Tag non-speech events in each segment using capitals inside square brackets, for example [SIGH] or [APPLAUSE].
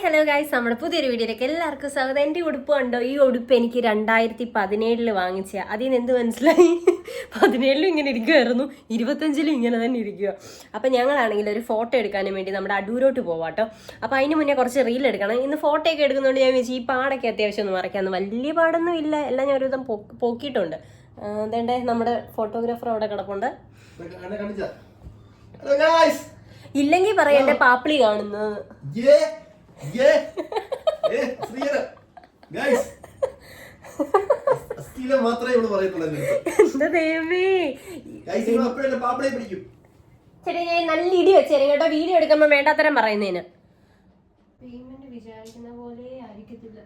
Hello guys നമ്മുടെ പുതിയൊരു വീഡിയോയിലേക്ക് എല്ലാവർക്കും സ്വാഗതം. എന്റെ ഉടുപ്പ് കണ്ടോ? ഈ ഉടുപ്പ് എനിക്ക് രണ്ടായിരത്തി പതിനേഴിൽ വാങ്ങിച്ച അതിൽ നിന്ന് എന്ത് മനസ്സിലായി? പതിനേഴിലും ഇങ്ങനെ ഇരിക്കുമായിരുന്നു ഇരുപത്തഞ്ചിലും ഇങ്ങനെ തന്നെ ഇരിക്കുക അപ്പം ഞങ്ങളാണെങ്കിൽ ഒരു ഫോട്ടോ എടുക്കാനും വേണ്ടി നമ്മുടെ അടൂരോട്ട് പോവാട്ടോ അപ്പോൾ അതിന് മുന്നേ കുറച്ച് റീൽ എടുക്കണം. ഇന്ന് ഫോട്ടോ ഒക്കെ എടുക്കുന്നതുകൊണ്ട് ഞാൻ വെച്ചാൽ ഈ പാടൊക്കെ അത്യാവശ്യം ഒന്ന് മറക്കാമെന്ന് വലിയ പാടൊന്നും ഇല്ല. എല്ലാം ഞാൻ ഒരുവിധം പോക്കിയിട്ടുണ്ട്. അതേണ്ടേ നമ്മുടെ ഫോട്ടോഗ്രാഫർ അവിടെ കിടപ്പുണ്ട്. ഇല്ലെങ്കിൽ പറയണ്ടേ പാപ്പിളി കാണുന്നത്. [LAUGHS] മാത്രമേ പറയത്തുള്ളൂ ഞാൻ നല്ല ഇടി വെച്ചേരും. കേട്ടോ വീഡിയോ എടുക്കുമ്പോ വേണ്ടാത്തരം പറയുന്നതിന് പേയ്മെന്റ് വിചാരിക്കുന്ന പോലെ ആയിരിക്കത്തില്ല.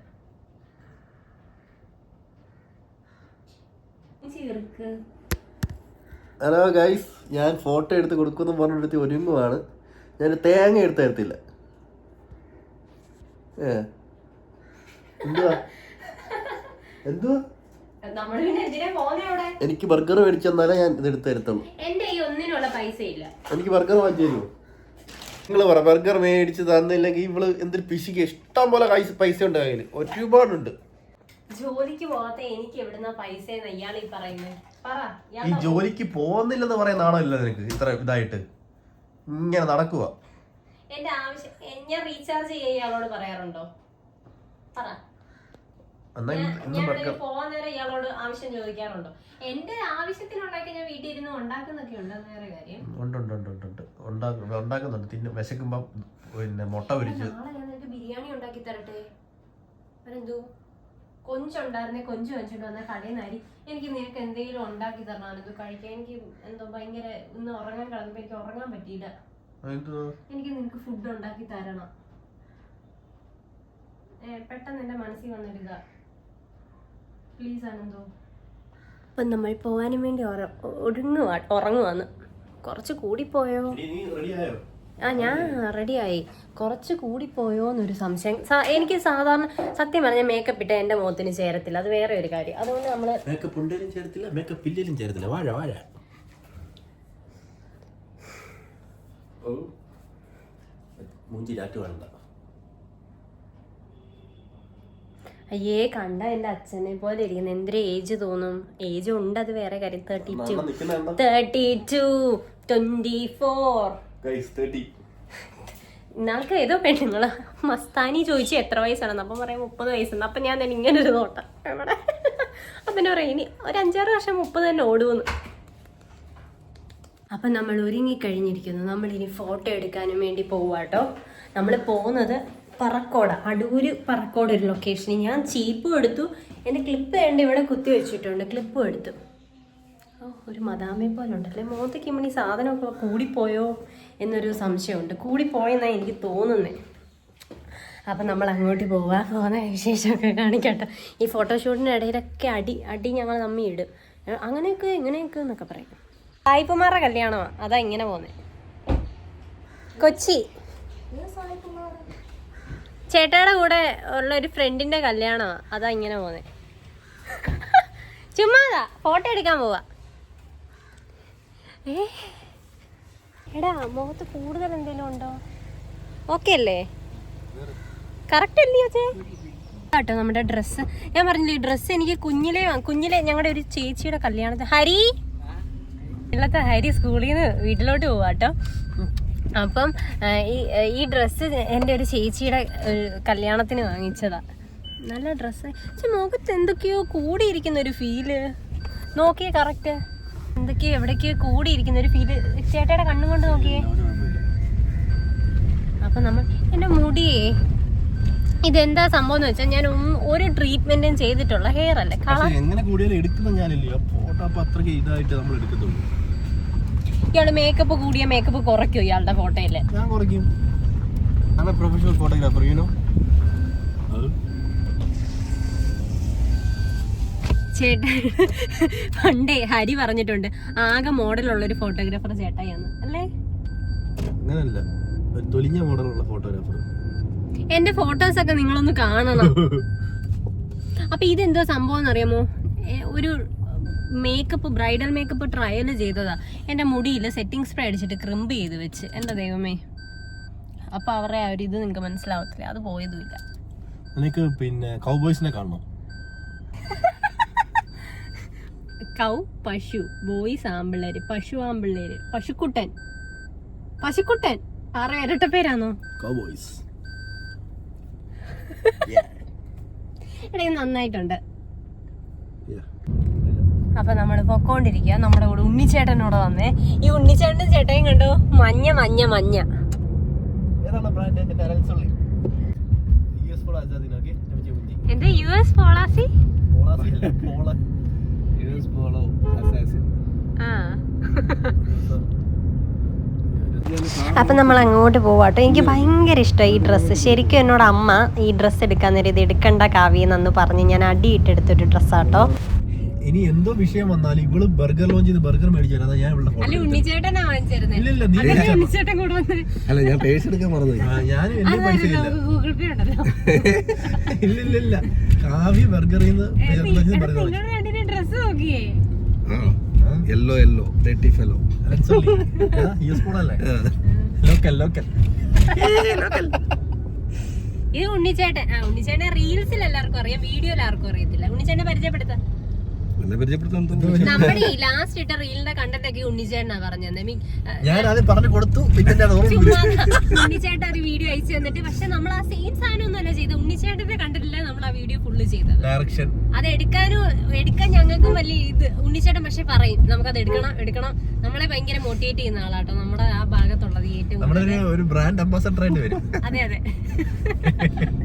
ഹലോ ഗൈസ് ഞാൻ ഫോട്ടോ എടുത്ത് കൊടുക്കുന്നു പറഞ്ഞെടുത്ത് ഒരുങ്ങുവാണ്. ഞാൻ തേങ്ങ എടുത്ത് തരത്തില്ല. ഏ. എന്തുവാ? എന്തുവാ? എനിക്ക് ബർഗർ മേടിച്ചെന്നാലേ ഞാൻ ഇത് എടുത്ത് തരത്തുള്ളൂ. എന്റെ ഈ ഒന്നിനുള്ള പൈസ ഇല്ല എനിക്ക് ബർഗർ വാങ്ങിച്ചു തരുമോ? നിങ്ങൾ പറ ബർഗർ മേടിച്ച് തന്നില്ലെങ്കിൽ ഇവൾ എന്തൊരു പിശിക്ക്. ഇഷ്ടം പോലെ പൈസ ഉണ്ട് കയ്യിൽ ഒരുപാടുണ്ട്. ജോലിക്ക് പോകാത്ത എനിക്ക് എവിടുന്ന പൈസ ഇയാൾ ഈ പറയുന്നത് പറ ഈ ജോലിക്ക് പോകുന്നില്ലെന്ന് പറയുന്ന ആണോ ഇല്ല നിനക്ക് ഇത്ര ഇതായിട്ട്. ഇങ്ങനെ നടക്കുക എന്റെ ആവശ്യം ഞാൻ റീചാർജ് ചെയ്യാൻ ഇയാളോട് പറയാറുണ്ടോ? പറ. പോവാൻ നേരം ഇയാളോട് ആവശ്യം ചോദിക്കാറുണ്ടോ? എന്റെ ആവശ്യത്തിനുണ്ടാക്കി ഞാൻ വീട്ടിൽ ഇരുന്ന് ഉണ്ടാക്കുന്നൊക്കെ ഉണ്ട് വേറെ കാര്യം. ഉണ്ട് ഉണ്ട് ഉണ്ട് ഉണ്ട് ഉണ്ട്. ഉണ്ടാക്കും ഉണ്ടാക്കുന്നുണ്ട്. തിന്ന് വിശക്കുമ്പം പിന്നെ മുട്ട പൊരിച്ച് ബിരിയാണി ഉണ്ടാക്കി തരട്ടെ? അതെന്തോ കൊഞ്ചുണ്ടായിരുന്നെ കൊഞ്ച് വെച്ചിട്ട് വന്ന കടയിൽ എനിക്ക് നിനക്ക് എന്തെങ്കിലും ഉണ്ടാക്കി തരണം. ഇത് കഴിക്കാൻ എനിക്ക് എന്തോ ഭയങ്കര ഇന്ന് ഉറങ്ങാൻ കിടന്നപ്പോ എനിക്ക് ഉറങ്ങാൻ പറ്റിയില്ല? എനിക്ക് നിനക്ക് ഫുഡ് ഉണ്ടാക്കി തരണം. പെട്ടെന്ന് എന്റെ മനസ്സിൽ വന്നൊരിതാ പ്ലീസ് ആനന്ദോ അപ്പം നമ്മൾ പോകാനും വേണ്ടി ഒടുങ്ങുവാ ഉറങ്ങുവാന്ന്. കുറച്ച് കൂടിപ്പോയോ? ആ ഞാൻ റെഡിയായി കുറച്ച് കൂടിപ്പോയോ എന്നൊരു സംശയം എനിക്ക് സാധാരണ സത്യം പറഞ്ഞാൽ മേക്കപ്പ് ഇട്ട എന്റെ മുഖത്തിന് ചേരത്തില്ല. അത് വേറെ ഒരു കാര്യം. അതുകൊണ്ട് നമ്മൾ മേക്കപ്പ് ഉണ്ടെങ്കിലും ചേരത്തില്ല മേക്കപ്പ് ഇല്ലെങ്കിലും ചേരത്തില്ല. വാഴ വാഴ. ഓ മൂഞ്ചി രാറ്റ് വേണ്ട. അയ്യേ കണ്ട എന്റെ അച്ഛനെ പോലെ ഇരിക്കുന്നു എന്തൊരു ഏജ് തോന്നും. ഏജ് ഉണ്ട് അത് വേറെ കാര്യം. Thirty two thirty two twenty four ഇന്നാൾക്ക് ഏതോ പെണ്ണുങ്ങൾ. മസ്താനി ചോദിച്ചു എത്ര വയസ്സാണെന്ന്. അപ്പം പറയാം മുപ്പത് വയസ്സുണ്ട്. അപ്പം ഞാൻ തന്നെ ഇങ്ങനെ ഒരു നോട്ടം. എവിടെ? അപ്പം എന്നെ പറയാം ഇനി ഒരു അഞ്ചാറ് വർഷം മുപ്പത് തന്നെ ഓടുമെന്ന് അപ്പം നമ്മൾ ഒരുങ്ങിക്കഴിഞ്ഞിരിക്കുന്നു. നമ്മളിനി ഫോട്ടോ എടുക്കാനും വേണ്ടി പോവാട്ടോ നമ്മൾ പോകുന്നത് പറക്കോട. അടൂര് പറക്കോട് ഒരു ലൊക്കേഷനിൽ ഞാൻ ചീപ്പും എടുത്തു. എന്റെ ക്ലിപ്പ് വേണ്ട ഇവിടെ കുത്തി വെച്ചിട്ടുണ്ട്. ക്ലിപ്പും എടുത്തു. ഓ ഒരു മദാമയെ പോലെ ഉണ്ടല്ലേ മുഖത്തേക്ക് ഇമ്മണി സാധനമൊക്കെ കൂടിപ്പോയോ എന്നൊരു സംശയമുണ്ട്. കൂടിപ്പോയെന്നാണ് എനിക്ക് തോന്നുന്നത് അപ്പം നമ്മൾ അങ്ങോട്ട് പോവാ. പോകുന്ന വിശേഷമൊക്കെ കാണിക്കട്ടെ. ഈ ഫോട്ടോഷൂട്ടിന്റെ ഇടയിലൊക്കെ അടി അടി ഞങ്ങൾ നമ്മി ഇടും. അങ്ങനെയൊക്കെ ഇങ്ങനെയൊക്കെ എന്നൊക്കെ പറയും. സായിപ്പുമാരുടെ കല്യാണമാ. അതാ ഇങ്ങനെ പോന്നെ. കൊച്ചി. ചേട്ടയുടെ കൂടെ ഉള്ള ഒരു ഫ്രണ്ടിന്റെ കല്യാണമാ. അതാ ഇങ്ങനെ പോന്നെ. ചുമ്മാതാ ഫോട്ടോ എടുക്കാൻ പോവാ. എടാ മുഖത്ത് കൂടുതൽ എന്തെങ്കിലും ഉണ്ടോ? ഓക്കെ അല്ലേ? കറക്റ്റ് അല്ലയോ ചേ കേട്ടോ നമ്മുടെ ഡ്രസ്സ് ഞാൻ പറഞ്ഞില്ലേ ഡ്രസ്സ് എനിക്ക് കുഞ്ഞിലെ കുഞ്ഞിലെ ഞങ്ങളുടെ ഒരു ചേച്ചിയുടെ കല്യാണത്തിന്. ഹരി? ഇന്നത്തെ ഹരി സ്കൂളിൽ നിന്ന് വീട്ടിലോട്ട് പോവാട്ടോ അപ്പം ഈ ഈ ഡ്രസ്സ് എന്റെ ഒരു ചേച്ചിയുടെ കല്യാണത്തിന് വാങ്ങിച്ചതാ. നല്ല ഡ്രസ്സ്. പക്ഷെ മുഖത്ത് എന്തൊക്കെയോ കൂടിയിരിക്കുന്ന ഒരു ഫീൽ നോക്കിയേ കറക്റ്റ് എന്തൊക്കെയോ എവിടേക്കോ കൂടിയിരിക്കുന്ന ഒരു ഫീൽ ചേട്ടയുടെ കണ്ണും കൊണ്ട് നോക്കിയേ. അപ്പം നമ്മൾ എന്റെ മുടിയേ ഇതെന്താ സംഭവം എന്ന് വെച്ചാൽ ഞാൻ ഒരു ട്രീറ്റ്മെന്റും ചെയ്തിട്ടുള്ള ഹെയർ അല്ലേ. കളർ എങ്ങനെ കൂടിയാലും എടുക്കുന്ന ഞാനില്ലയോ ഫോട്ടോ ഇതായിട്ട് നമ്മൾ എടുക്കത്തുള്ളൂ. ഇയാൾ മേക്കപ്പ് കൂടിയ മേക്കപ്പ് കുറയ്ക്കും ഇയാളുടെ ഫോട്ടോയിൽ ഞാൻ കുറയ്ക്കും. ഞാൻ പ്രൊഫഷണൽ ഫോട്ടോഗ്രാഫർ you ചേട്ടൻ പണ്ടേ ഹരി പറഞ്ഞിട്ടുണ്ട് ആകെ മോഡലുള്ള ഒരു ഫോട്ടോഗ്രാഫർ ചേട്ടായി അല്ലേ? അങ്ങനല്ല. ഒരു തൊലിഞ്ഞ മോഡലുള്ള ഫോട്ടോഗ്രാഫർ എന്റെ ഫോട്ടോസ് ഒക്കെ നിങ്ങളൊന്ന് കാണണം. [LAUGHS] അപ്പൊ ഇതെന്തോ സംഭവം അറിയാമോ ഒരു മേക്കപ്പ് ബ്രൈഡൽ മേക്കപ്പ് ട്രയൽ ചെയ്തതാ. എന്റെ മുടിയിൽ സെറ്റിംഗ് സ്പ്രേ അടിച്ചിട്ട് ക്രിമ്പ് ചെയ്ത് വെച്ച്. എന്റെ ദൈവമേ? അപ്പൊ അവരുടെ ആ ഒരു ഇത് നിങ്ങൾക്ക് മനസ്സിലാവത്തില്ല. അത് പോയതുമില്ല. എനിക്ക് പിന്നെ കൗബോയ്സിനെ കാണണം? കൗ പശു ബോയ്സ് ആമ്പിള്ളേര് പശു ആമ്പിള്ളേര് പശുക്കുട്ടൻ. പശുക്കുട്ടൻ. ആറ് ഇരട്ട പേരാണോ? കൗബോയ്സ് നന്നായിട്ടുണ്ട്. അപ്പൊ നമ്മൾ പൊക്കോണ്ടിരിക്കുക നമ്മുടെ കൂടെ ഉണ്ണിച്ചേട്ടനോട് വന്നേ. ഈ ഉണ്ണിച്ചേട്ടനും ചേട്ടയും കണ്ടോ? മഞ്ഞ മഞ്ഞ മഞ്ഞ. എന്താ ബ്രാൻഡ് എന്റെ അരൽസൊള്ളി യുഎസ് പോള ആസാദിനോക്കെ എന്ത് യു എസ് പോളാസി പോള പോള യുഎസ് പോളോ അസാസിൻ ആ അപ്പൊ നമ്മൾ അങ്ങോട്ട് പോവാട്ടോ. എനിക്ക് ഭയങ്കര ഇഷ്ടമായി ഈ ഡ്രസ്സ് ശരിക്കും എന്നോട് അമ്മ ഈ ഡ്രസ്സ് എടുക്കാൻ നേരം ഇത് എടുക്കണ്ട കാവ്യെന്നു പറഞ്ഞ് ഞാൻ അടിയിട്ടെടുത്തൊരു ഡ്രസ്സാട്ടോ ഇനി എന്തോ വിഷയം വന്നാലും ഇവൾ ബർഗർ ലോഞ്ച് ചെയ്ത് ബർഗർ മേടിച്ചാൽ അതാ ഞാൻ ഇവിടെ അല്ല ഞാൻ പേഴ്സ് എടുക്കാൻ മറന്നു ഞാൻ എന്റെ പൈസ ഇല്ല. ഇല്ല ഇല്ല ഇല്ല. കാവ്യ ബർഗറിൽ നിന്ന് ബർഗർ ഡ്രസ്സ് നോക്കിയേ. Yellow yellow. തേർട്ടി ഫെലോ പോള അല്ലേ ലോക്കൽ ലോക്കൽ ഇത് ഉണ്ണിച്ചേട്ടൻ. ആ ഉണ്ണിച്ചേട്ടൻ റീൽസിൽ എല്ലാവർക്കും അറിയാം വീഡിയോയിൽ ആർക്കും അറിയത്തില്ല. ഉണ്ണിച്ചേട്ടനെ പരിചയപ്പെടുത്താം. നമ്മുടെ ഈ ലാസ്റ്റ് ഇട്ട റീലിന്റെ കണ്ടന്റ് ഒക്കെ ഉണ്ണിച്ചേട്ടനാ പറഞ്ഞു ഞാൻ ആദ്യം പറഞ്ഞു കൊടുത്തു പിന്നെ ഉണ്ണിച്ചേട്ടൻ ഒരു വീഡിയോ അയച്ചു തന്നിട്ട് പക്ഷെ നമ്മൾ ആ സെയിം സാധനം ഒന്നുമല്ല ചെയ്തത്. ഉണ്ണിച്ചേട്ടന്റെ കണ്ടിട്ടില്ല നമ്മൾ ആ വീഡിയോ ഫുള്ള് ചെയ്തത്. ഡയറക്ഷൻ അത് എടുക്കാനും എടുക്കാൻ ഞങ്ങൾക്കും വലിയ ഇത് ഉണ്ണിച്ചേട്ടൻ പക്ഷെ പറയും നമുക്കത് എടുക്കണം എടുക്കണം. നമ്മളെ ഭയങ്കര മോട്ടിവേറ്റ് ചെയ്യുന്ന ആളാട്ടോ. നമ്മുടെ ആ ഒരു- ഒരു ബ്രാൻഡ് അംബാസഡർ ആയിട്ട് വരും. അതെ അതെ. [LAUGHS]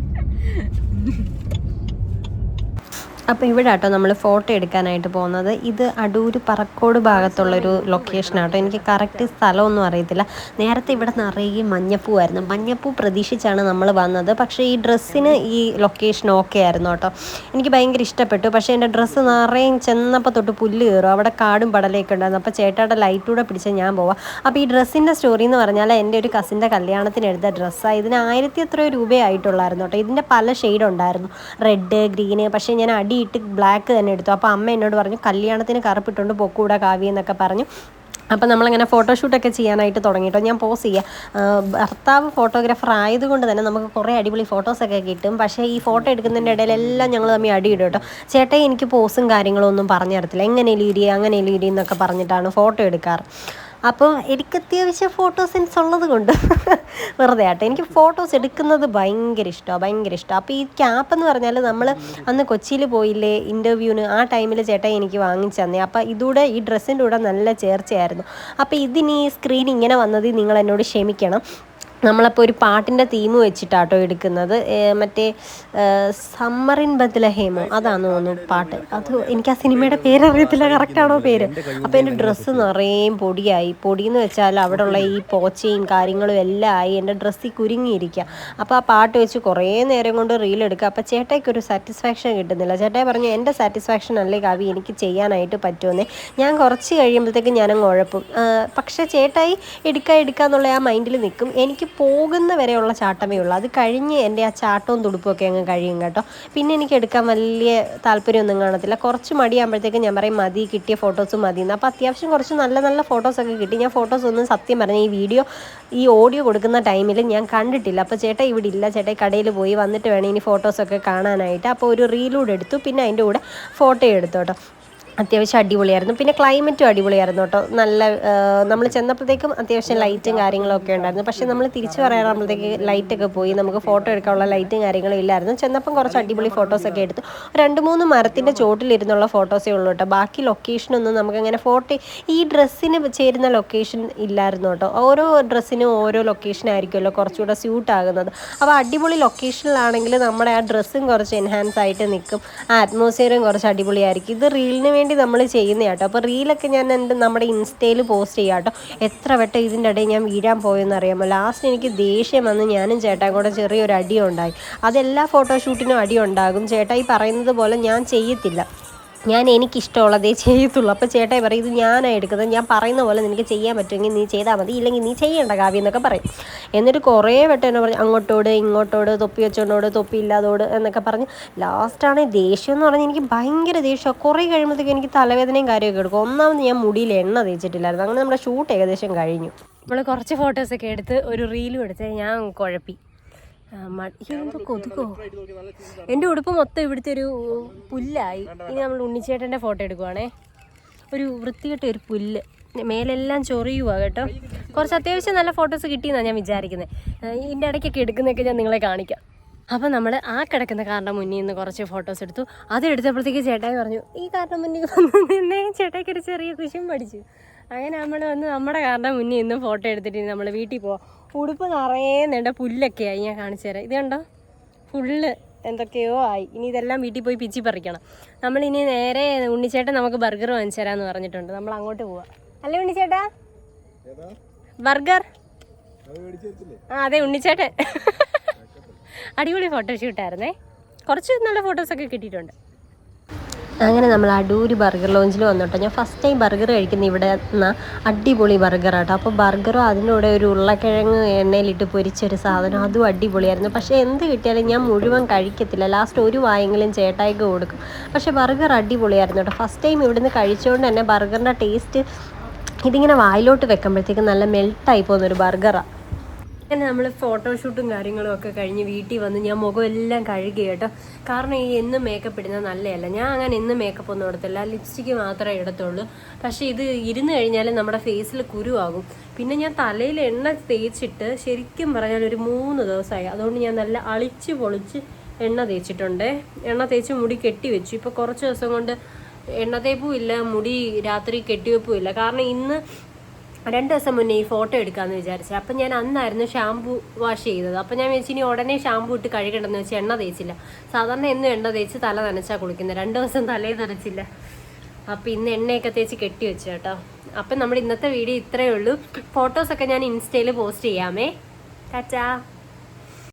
അപ്പോൾ ഇവിടെ കേട്ടോ നമ്മൾ ഫോട്ടോ എടുക്കാനായിട്ട് പോകുന്നത്. ഇത് അടൂർ പറക്കോട് ഭാഗത്തുള്ളൊരു ലൊക്കേഷനാട്ടോ എനിക്ക് കറക്റ്റ് സ്ഥലമൊന്നും അറിയത്തില്ല. നേരത്തെ ഇവിടെ നിറയെ മഞ്ഞപ്പൂ ആയിരുന്നു. മഞ്ഞപ്പൂ പ്രതീക്ഷിച്ചാണ് നമ്മൾ വന്നത്. പക്ഷേ ഈ ഡ്രസ്സിന് ഈ ലൊക്കേഷൻ ഓക്കെ ആയിരുന്നു കേട്ടോ. എനിക്ക് ഭയങ്കര ഇഷ്ടപ്പെട്ടു. പക്ഷേ എന്റെ ഡ്രസ്സ് നിറയും ചെന്നപ്പോൾ തൊട്ട് പുല്ല് കയറും. അവിടെ കാടും പടലൊക്കെ ഉണ്ടായിരുന്നു. അപ്പോൾ ചേട്ടായുടെ ലൈറ്റൂടെ പിടിച്ച് ഞാൻ പോവാം. അപ്പോൾ ഈ ഡ്രസ്സിന്റെ സ്റ്റോറി എന്ന് പറഞ്ഞാൽ എന്റെ ഒരു കസിന്റെ കല്യാണത്തിന് എടുത്ത ഡ്രസ്സാണ് ഇതിന് ആയിരത്തി എത്രയോ രൂപയായിട്ടുള്ളായിരുന്നു കേട്ടോ. ഇതിന്റെ പല ഷെയ്ഡ് ഉണ്ടായിരുന്നു. റെഡ് ഗ്രീന് പക്ഷേ ഞാൻ അടിയിട്ട് ബ്ലാക്ക് തന്നെ എടുത്തു. അപ്പോൾ അമ്മ എന്നോട് പറഞ്ഞു കല്യാണത്തിന് കറുപ്പിട്ടുണ്ട് പൊക്കൂടെ കാവ്യ എന്നൊക്കെ പറഞ്ഞു. അപ്പം നമ്മളങ്ങനെ ഫോട്ടോഷൂട്ടൊക്കെ ചെയ്യാനായിട്ട് തുടങ്ങിയിട്ടോ ഞാൻ പോസ് ചെയ്യുക ഭർത്താവ് ഫോട്ടോഗ്രാഫർ ആയതുകൊണ്ട് തന്നെ നമുക്ക് കുറേ അടിപൊളി ഫോട്ടോസൊക്കെ കിട്ടും. പക്ഷേ ഈ ഫോട്ടോ എടുക്കുന്നതിന്റെ ഇടയിലെല്ലാം ഞങ്ങൾ തമ്മിൽ അടിയിടും കേട്ടോ. ചേട്ടായി എനിക്ക് പോസും കാര്യങ്ങളൊന്നും പറഞ്ഞു തരത്തില്ല. എങ്ങനെ ഇരി അങ്ങനെ ഇരി എന്നൊക്കെ പറഞ്ഞിട്ടാണ് ഫോട്ടോ എടുക്കാറ്. അപ്പോൾ എനിക്ക് അത്യാവശ്യം ഫോട്ടോ സെൻസ് ഉള്ളത് കൊണ്ട് [LAUGHS] വെറുതെ ആട്ടെ. എനിക്ക് ഫോട്ടോസ് എടുക്കുന്നത് ഭയങ്കര ഇഷ്ടമാണ് ഭയങ്കര ഇഷ്ടമാണ് അപ്പോൾ ഈ ക്യാപ്പ് എന്ന് പറഞ്ഞാൽ നമ്മൾ അന്ന് കൊച്ചിയിൽ പോയില്ലേ ഇന്റർവ്യൂവിന് ആ ടൈമിൽ ചേട്ടാ എനിക്ക് വാങ്ങിച്ചു തന്നെ. അപ്പോൾ ഇതൂടെ ഈ ഡ്രസ്സിന്റെ കൂടെ നല്ല ചേർച്ചയായിരുന്നു. അപ്പോൾ ഇതിന് ഈ സ്ക്രീൻ ഇങ്ങനെ വന്നത് നിങ്ങൾ എന്നോട് ക്ഷമിക്കണം. നമ്മളപ്പോൾ ഒരു പാട്ടിന്റെ തീം വെച്ചിട്ടാട്ടോ എടുക്കുന്നത്. മറ്റേ സമ്മറിൻ ബദ്ലഹേമോ അതാന്ന് തോന്നുന്നു പാട്ട്. അത് എനിക്ക് ആ സിനിമയുടെ പേര് പേരറിയത്തില്ല കറക്റ്റാണോ പേര്? അപ്പോൾ എന്റെ ഡ്രസ്സ് നിറയെ പൊടിയായി. പൊടിയെന്ന് വെച്ചാൽ അവിടെയുള്ള ഈ പോച്ചയും കാര്യങ്ങളും എല്ലാം ആയി. എന്റെ ഡ്രസ്സിൽ കുരുങ്ങിയിരിക്കുക അപ്പോൾ ആ പാട്ട് വെച്ച് കുറേ നേരം കൊണ്ട് റീൽ എടുക്കുക. അപ്പോൾ ചേട്ടയ്ക്ക് ഒരു സാറ്റിസ്ഫാക്ഷൻ കിട്ടുന്നില്ല. ചേട്ടായി പറഞ്ഞു എന്റെ സാറ്റിസ്ഫാക്ഷൻ അല്ലേ കവി എനിക്ക് ചെയ്യാനായിട്ട് പറ്റുമെന്നേ. ഞാൻ കുറച്ച് കഴിയുമ്പോഴത്തേക്ക് ഞാനങ്ങ് ഉഴപ്പും. ആ, പക്ഷേ ചേട്ടായി എടുക്കുക എടുക്കുക എന്നുള്ള ആ മൈൻഡിൽ നിൽക്കും. എനിക്ക് പോകുന്ന വരെയുള്ള ചാട്ടമേ ഉള്ളൂ. അത് കഴിഞ്ഞ് എന്റെ ആ ചാട്ടവും തുടുപ്പൊക്കെ അങ്ങ് കഴിയും കേട്ടോ. പിന്നെ എനിക്ക് എടുക്കാൻ വലിയ താല്പര്യമൊന്നും കാണത്തില്ല. കുറച്ച് മടിയാകുമ്പോഴത്തേക്ക് ഞാൻ പറയും മതി കിട്ടിയ ഫോട്ടോസ് മതി. എന്ന്. അപ്പോൾ അത്യാവശ്യം കുറച്ച് നല്ല നല്ല ഫോട്ടോസൊക്കെ കിട്ടി. ഞാൻ ഫോട്ടോസ് ഒന്നും സത്യം പറഞ്ഞ ഈ വീഡിയോ ഈ ഓഡിയോ കൊടുക്കുന്ന ടൈമിൽ ഞാൻ കണ്ടിട്ടില്ല. അപ്പോൾ ചേട്ടാ ഇവിടെ ഇല്ല. ചേട്ടാ കടയിൽ പോയി വന്നിട്ട് വേണം ഇനി ഫോട്ടോസൊക്കെ കാണാനായിട്ട്. അപ്പോൾ ഒരു റീലൂടെ എടുത്തു. പിന്നെ അതിന്റെ കൂടെ ഫോട്ടോ എടുത്തു കേട്ടോ. അത്യാവശ്യം അടിപൊളിയായിരുന്നു. പിന്നെ ക്ലൈമറ്റും അടിപൊളിയായിരുന്നു കേട്ടോ. നല്ല നമ്മൾ ചെന്നപ്പോഴത്തേക്കും അത്യാവശ്യം ലൈറ്റും കാര്യങ്ങളൊക്കെ ഉണ്ടായിരുന്നു. പക്ഷേ നമ്മൾ തിരിച്ചു പറയാറാകുമ്പോഴത്തേക്ക് ലൈറ്റൊക്കെ പോയി. നമുക്ക് ഫോട്ടോ എടുക്കാനുള്ള ലൈറ്റും കാര്യങ്ങളും ഇല്ലായിരുന്നു. ചെന്നപ്പം കുറച്ച് അടിപൊളി ഫോട്ടോസൊക്കെ എടുത്തു. രണ്ട് മൂന്ന് മരത്തിന്റെ ചോട്ടിലിരുന്നുള്ള ഫോട്ടോസേ ഉള്ളൂ കേട്ടോ. ബാക്കി ലൊക്കേഷനൊന്നും നമുക്കങ്ങനെ ഫോട്ടോ ഈ ഡ്രസ്സിന് ചേരുന്ന ലൊക്കേഷൻ ഇല്ലായിരുന്നു കേട്ടോ. ഓരോ ഡ്രസ്സിനും ഓരോ ലൊക്കേഷൻ ആയിരിക്കുമല്ലോ കുറച്ചുകൂടെ സ്യൂട്ട് ആകുന്നത്. അപ്പോൾ അടിപൊളി ലൊക്കേഷനിലാണെങ്കിൽ നമ്മുടെ ആ ഡ്രസ്സും കുറച്ച് എൻഹാൻസ് ആയിട്ട് നിൽക്കും. ആ അറ്റ്മോസ്ഫിയറും കുറച്ച് അടിപൊളിയായിരിക്കും. ഇത് റീലിന് വേണ്ടി നമ്മൾ ചെയ്യുന്ന കേട്ടോ അപ്പോൾ റീലൊക്കെ ഞാൻ എന്റെ നമ്മുടെ ഇൻസ്റ്റയിൽ പോസ്റ്റ് ചെയ്യാം കേട്ടോ എത്ര വട്ടം ഇതിന്റെ ഇടയിൽ ഞാൻ വീഴാൻ പോയെന്ന് അറിയാമോ ലാസ്റ്റ് എനിക്ക് ദേഷ്യം വന്ന് ഞാനും ചേട്ടാ കൂടെ ചെറിയൊരു അടി ഉണ്ടായി. അതെല്ലാ ഫോട്ടോഷൂട്ടിനും അടി ഉണ്ടാകും. ഈ പറയുന്നത് പോലെ ഞാൻ ചെയ്യത്തില്ല. ഞാൻ എനിക്കിഷ്ടമുള്ളതേ ചെയ്യത്തുള്ളൂ. അപ്പോൾ ചേട്ടായി പറയും ഇത് ഞാനാണ് എടുക്കുന്നത്. ഞാൻ പറയുന്ന പോലെ നിനക്ക് ചെയ്യാൻ പറ്റുമെങ്കിൽ നീ ചെയ്താൽ മതി. ഇല്ലെങ്കിൽ നീ ചെയ്യേണ്ട കാവ്യം എന്നൊക്കെ പറയും. എന്നിട്ട് കുറേ വട്ടം എന്നെ പറഞ്ഞു അങ്ങോട്ടോട് ഇങ്ങോട്ടോട് തൊപ്പി വെച്ചോണ്ടോട് തൊപ്പി ഇല്ലാതോട് എന്നൊക്കെ പറഞ്ഞ് ലാസ്റ്റാണ് ദേഷ്യം എന്ന് പറഞ്ഞാൽ എനിക്ക് ഭയങ്കര ദേഷ്യമാണ് കുറേ കഴിയുമ്പോഴത്തേക്ക് എനിക്ക് തലവേദനയും കാര്യമൊക്കെ എടുക്കും. ഒന്നാമത് ഞാൻ മുടിയിൽ എണ്ണ തേച്ചിട്ടില്ലായിരുന്നു. അങ്ങനെ നമ്മുടെ ഷൂട്ട് ഏകദേശം കഴിഞ്ഞു. നമ്മൾ കുറച്ച് ഫോട്ടോസൊക്കെ എടുത്ത് ഒരു റീലും എടുത്ത് ഞാൻ കുഴപ്പി. ഇതെന്തോ കൊതുകോ എന്റെ ഉടുപ്പ് മൊത്തം ഇവിടുത്തെ ഒരു പുല്ലായി. ഇനി നമ്മൾ ഉണ്ണിച്ചേട്ടന്റെ ഫോട്ടോ എടുക്കുവാണേ. ഒരു വൃത്തികെട്ട ഒരു പുല്ല്. മേലെല്ലാം ചൊറിയുവാ കേട്ടോ. കുറച്ച് അത്യാവശ്യം നല്ല ഫോട്ടോസ് കിട്ടിയെന്നാണ് ഞാൻ വിചാരിക്കുന്നത് ഇതിന്റെ ഇടയ്ക്കൊക്കെ എടുക്കുന്നതൊക്കെ ഞാൻ നിങ്ങളെ കാണിക്കാം. അപ്പോൾ നമ്മൾ ആ കിടക്കുന്ന കാറിന്റെ മുന്നിൽ നിന്ന് കുറച്ച് ഫോട്ടോസ് എടുത്തു. അത് എടുത്തപ്പോഴത്തേക്ക് ചേട്ടായി പറഞ്ഞു ഈ കാറിന്റെ മുന്നിൽ വന്ന് നിന്നേ. ചേട്ടായിക്ക് ഒരു ചെറിയ കുശും പഠിച്ചു അങ്ങനെ നമ്മൾ വന്ന് നമ്മുടെ കാറിന്റെ മുന്നിൽ നിന്ന് ഫോട്ടോ എടുത്തിട്ട് നമ്മൾ വീട്ടിൽ പോവാം. ഉടുപ്പ് നിറയെ നേണ്ട പുല്ലൊക്കെ ആയി ഞാൻ കാണിച്ചു തരാം. ഇത് കണ്ടോ? ഫുള്ള് എന്തൊക്കെയോ ആയി. ഇനി ഇതെല്ലാം വീട്ടിൽ പോയി പിച്ചി പറിക്കണം. നമ്മൾ ഇനി നേരെ ഉണ്ണിച്ചേട്ടൻ നമുക്ക് ബർഗർ വാങ്ങിച്ചു തരാമെന്ന് പറഞ്ഞിട്ടുണ്ട്. നമ്മൾ അങ്ങോട്ട് പോവാം. അല്ലേ ഉണ്ണിച്ചേട്ടാ? ബർഗർ? ആ അതെ ഉണ്ണിച്ചേട്ടൻ. അടിപൊളി ഫോട്ടോഷൂട്ടായിരുന്നേ കുറച്ച് നല്ല ഫോട്ടോസൊക്കെ കിട്ടിയിട്ടുണ്ട്. അങ്ങനെ നമ്മൾ അടൂര് ബർഗർ ലോഞ്ചിൽ വന്നിട്ടോ. ഞാൻ ഫസ്റ്റ് ടൈം ബർഗർ കഴിക്കുന്ന ഇവിടെ നിന്ന് അടിപൊളി ബർഗറാട്ടോ അപ്പോൾ ബർഗറും അതിനൂടെ ഒരു ഉരുളക്കിഴങ്ങ് എണ്ണയിലിട്ട് പൊരിച്ചൊരു സാധനം അതും അടിപൊളിയായിരുന്നു. പക്ഷേ എന്ത് കിട്ടിയാലും ഞാൻ മുഴുവൻ കഴിക്കത്തില്ല. ലാസ്റ്റ് ഒരു വായെങ്കിലും ചേട്ടായിക്ക് കൊടുക്കും. പക്ഷേ ബർഗർ അടിപൊളിയായിരുന്നു കേട്ടോ ഫസ്റ്റ് ടൈം ഇവിടുന്ന് കഴിച്ചുകൊണ്ട് തന്നെ ബർഗറിന്റെ ടേസ്റ്റ് ഇതിങ്ങനെ വായിലോട്ട് വെക്കുമ്പോഴത്തേക്ക് നല്ല മെൽട്ടായി പോകുന്നൊരു ബർഗറാണ് അങ്ങനെ നമ്മൾ ഫോട്ടോഷൂട്ടും കാര്യങ്ങളും ഒക്കെ കഴിഞ്ഞ് വീട്ടിൽ വന്ന് ഞാൻ മുഖം എല്ലാം കഴുകി കേട്ടോ. കാരണം ഈ എന്നും മേക്കപ്പ് ഇടുന്നത് നല്ലതല്ല. ഞാൻ അങ്ങനെ എന്നും മേക്കപ്പ് ഒന്നും ഇടത്തില്ല. ലിപ്സ്റ്റിക്ക് മാത്രമേ ഇടത്തുള്ളൂ. പക്ഷേ ഇത് ഇരുന്ന് കഴിഞ്ഞാൽ നമ്മുടെ ഫേസിൽ കുരുവാകും. പിന്നെ ഞാൻ തലയിൽ എണ്ണ തേച്ചിട്ട് ശരിക്കും പറഞ്ഞാൽ ഒരു മൂന്ന് ദിവസമായി. അതുകൊണ്ട് ഞാൻ നല്ല അളിച്ച് പൊളിച്ച് എണ്ണ തേച്ചിട്ടുണ്ട്. എണ്ണ തേച്ച് മുടി കെട്ടി വെച്ചു. ഇപ്പോൾ കുറച്ച് ദിവസം കൊണ്ട് എണ്ണ തേപ്പും ഇല്ല മുടി രാത്രി കെട്ടിവെപ്പും ഇല്ല. കാരണം ഇന്ന് രണ്ട് ദിവസം മുന്നേ ഈ ഫോട്ടോ എടുക്കാമെന്ന് വിചാരിച്ചത് അപ്പം ഞാൻ അന്നായിരുന്നു ഷാമ്പു വാഷ് ചെയ്തത്. അപ്പം ഞാൻ വെച്ച് ഇനി ഉടനെ ഷാമ്പു ഇട്ട് കഴുകണമെന്ന് വെച്ചാൽ എണ്ണ തേച്ചില്ല. സാധാരണ എന്നും എണ്ണ തേച്ച് തല നനച്ചാൽ കുളിക്കുന്നത്. രണ്ട് ദിവസം തലേ നനച്ചില്ല. അപ്പം ഇന്ന് എണ്ണയൊക്കെ തേച്ച് കെട്ടി വെച്ചു കേട്ടോ. അപ്പം നമ്മുടെ ഇന്നത്തെ വീഡിയോ ഇത്രയേ ഉള്ളൂ. ഫോട്ടോസൊക്കെ ഞാൻ ഇൻസ്റ്റയിൽ പോസ്റ്റ് ചെയ്യാമേ. ടാറ്റാ.